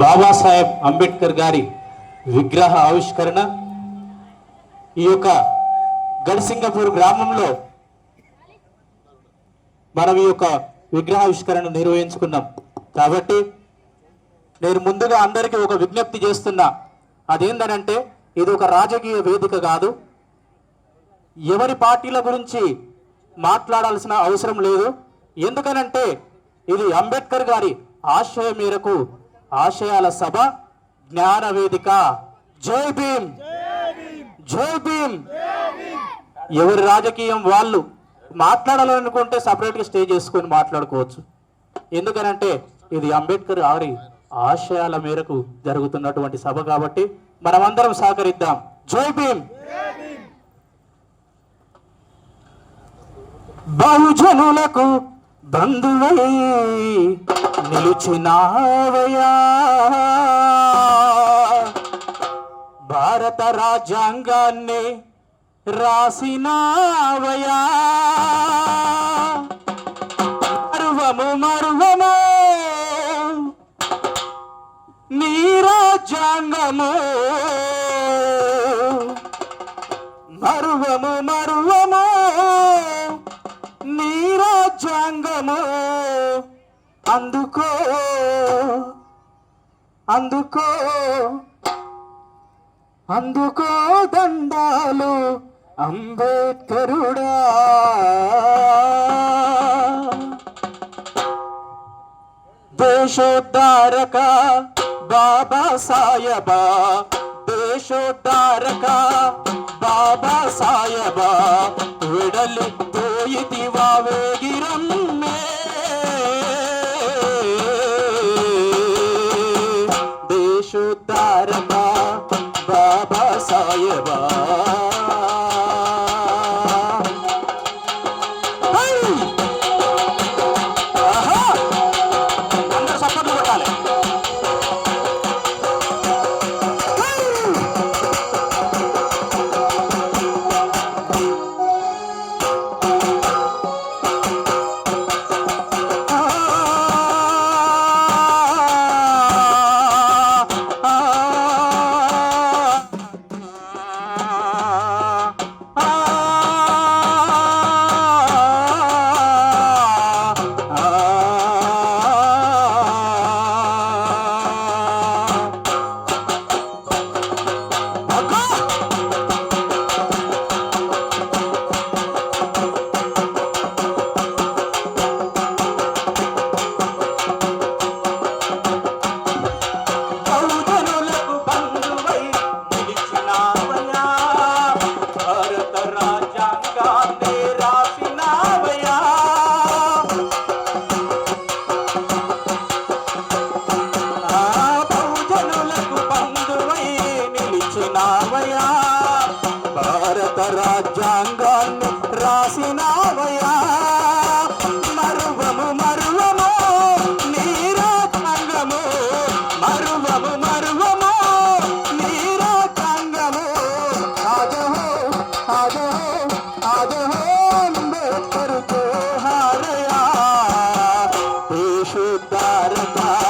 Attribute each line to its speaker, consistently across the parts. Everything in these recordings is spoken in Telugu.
Speaker 1: బాబాసాహెబ్ అంబేద్కర్ గారి విగ్రహ ఆవిష్కరణ. ఈ యొక్క గడిసింగపూర్ గ్రామంలో మనం ఈ యొక్క విగ్రహావిష్కరణ నిర్వహించుకున్నాం. కాబట్టి నేను ముందుగా అందరికీ ఒక విజ్ఞప్తి చేస్తున్నా. అదేందనంటే ఇది ఒక రాజకీయ వేదిక కాదు. ఎవరి పార్టీల గురించి మాట్లాడాల్సిన అవసరం లేదు. ఎందుకనంటే ఇది అంబేద్కర్ గారి ఆశయం మేరకు ఆశయాల సభ జ్ఞాన వేదిక. జై భీమ్. జై భీమ్. ఎవరి రాజకీయం వాళ్ళు మాట్లాడాలనుకుంటే సపరేట్గా స్టే చేసుకొని మాట్లాడుకోవచ్చు. ఎందుకనంటే ఇది అంబేద్కర్ గారి ఆశయాల మేరకు జరుగుతున్నటువంటి సభ కాబట్టి మనమందరం సహకరిద్దాం. జై భీమ్. బహుజనులకు బంధువై నిలిచినావయా భారత రాజ్యాంగాన్ని రాసినావయా మరువము మరువము. నీ రాజ్యాంగము. మరువము మరువము అందుకో అందుకో అందుకో దండాలు అంబేద్కరుడా. దేశోద్ధారక బాబా సాయబా దేశోద్ధారక బాబా సాయబా విడలి పోయితివా దేశోద్ధారక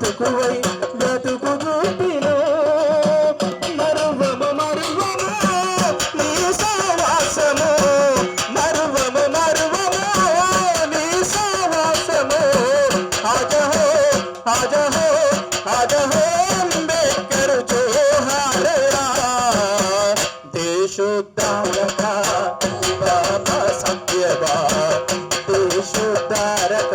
Speaker 1: బ్రతుకువై బ్రతుకు గూపిలో మరువము మరువము నీ సావాసము మరువము మరువము నీ సావాసము ఆజహో ఆజహో ఆజహో అంబేద్కర్ జోహారా దేశోద్ధారక బాబా సత్యవా
Speaker 2: దేశోద్ధారక